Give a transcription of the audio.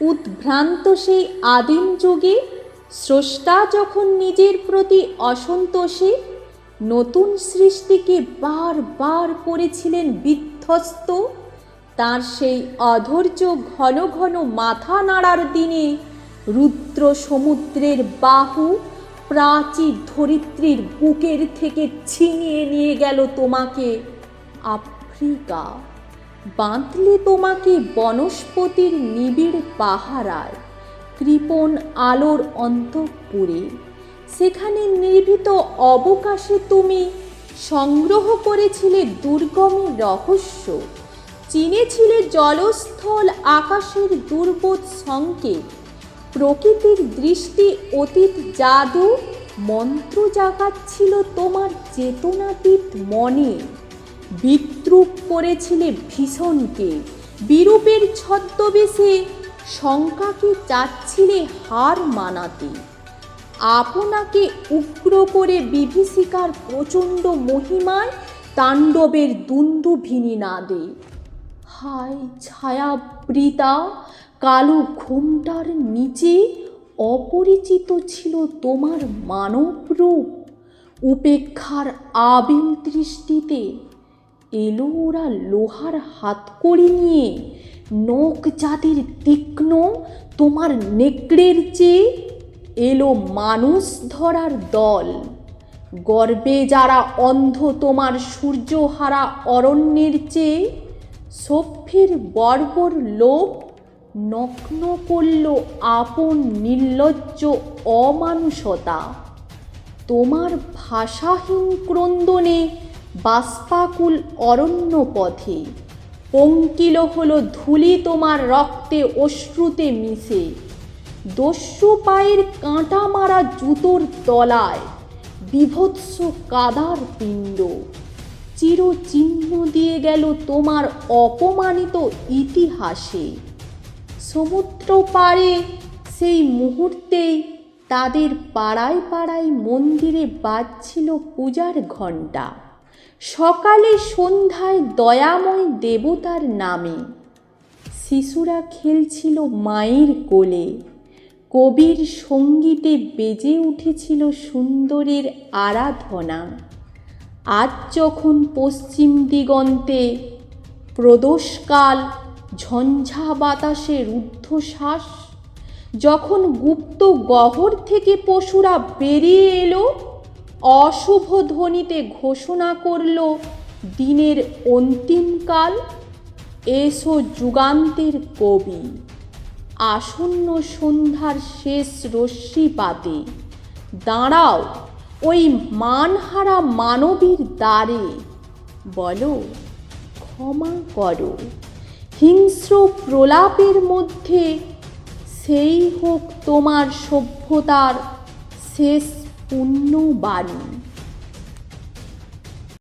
উদ্ভ্রান্ত সেই আদিম যুগে, স্রষ্টা যখন নিজের প্রতি অসন্তোষে, নতুন সৃষ্টিকে বারবার করেছিলেন বিধ্বস্ত, তার সেই অধৈর্য ঘন ঘন মাথা নাড়ার দিনে রুদ্র সমুদ্রের বাহু প্রাচীর ধরিত্রীর বুকের থেকে ছিনিয়ে নিয়ে গেল তোমাকে, আফ্রিকা। বাঁধলে তোমাকে বনস্পতির নিবিড় পাহারায়, কৃপণ আলোর অন্তঃপুরে। সেখানে নির্ভীত অবকাশে তুমি সংগ্রহ করেছিলে দুর্গমের রহস্য, চিনেছিলে জলস্থল আকাশের দুর্বোধ সংকেত, প্রকৃতির দৃষ্টি অতীত জাদু, মন্ত্র জাগাচ্ছিল তোমার চেতনাতীত মনে। বিদ্রুপ করেছিলে ভীষণকে। বিরূপের ছদ্মবেশে শঙ্কাকে চাচ্ছিলে হার মানাতে। আপনাকে উগ্র করে বিভীষিকার প্রচণ্ড মহিমায় তাণ্ডবের দুন্দুভিনী নাদে হায় ছায়াবৃতা, কালো ঘুমটার নিচে অপরিচিত ছিল তোমার মানব রূপ উপেক্ষার আবিল দৃষ্টিতে এলো ওরা লোহার হাতকড়ি নিয়ে, নখ যাদের তীক্ষ্ণ, তোমার নেকড়ের চেয়ে এলো মানুষ ধরার দল। গর্বে যারা অন্ধ তোমার সূর্যহারা অরণ্যের চেয়ে, সভ্যের বর্বর লোভ নগ্ন করল আপন নির্লজ্জ অমানুষতা। তোমার ভাষাহীন ক্রন্দনে বাষ্পাকুল অরণ্য পথে। পঙ্কিল হলো ধুলি তোমার রক্তে অশ্রুতে মিশে। দস্যু পায়ের কাঁটা মারা জুতোর তলায়, বিভৎস কাদার পিণ্ড। চিরচিহ্ন দিয়ে গেল তোমার অপমানিত ইতিহাসে। সমুদ্র পাড়ে সেই মুহূর্তেই তাদের পাড়ায় পাড়ায় মন্দিরে বাজছিল পূজার ঘণ্টা। সকালে সন্ধ্যায় দয়াময় দেবতার নামে। শিশুরা খেলছিল মায়ের কোলে। কবির সঙ্গীতে বেজে উঠেছিল সুন্দরের আরাধনা। আজ যখন পশ্চিম দিগন্তে প্রদোষকাল, ঝঞ্ঝা বাতাসে রুদ্ধশ্বাস, যখন গুপ্ত গহর থেকে পশুরা বেরিয়ে এলো অশুভ ধ্বনিতে ঘোষণা করল, দিনের অন্তিমকাল এসো যুগান্তের কবি। আসন্ন সন্ধ্যার শেষ রশ্মিপাতে দাঁড়াও, ওই মানহারা মানবীর দ্বারে। বলো, ক্ষমা করো। হিংস্র প্রলাপের মধ্যে সেই হোক তোমার সভ্যতার শেষ পুণ্য বাণী।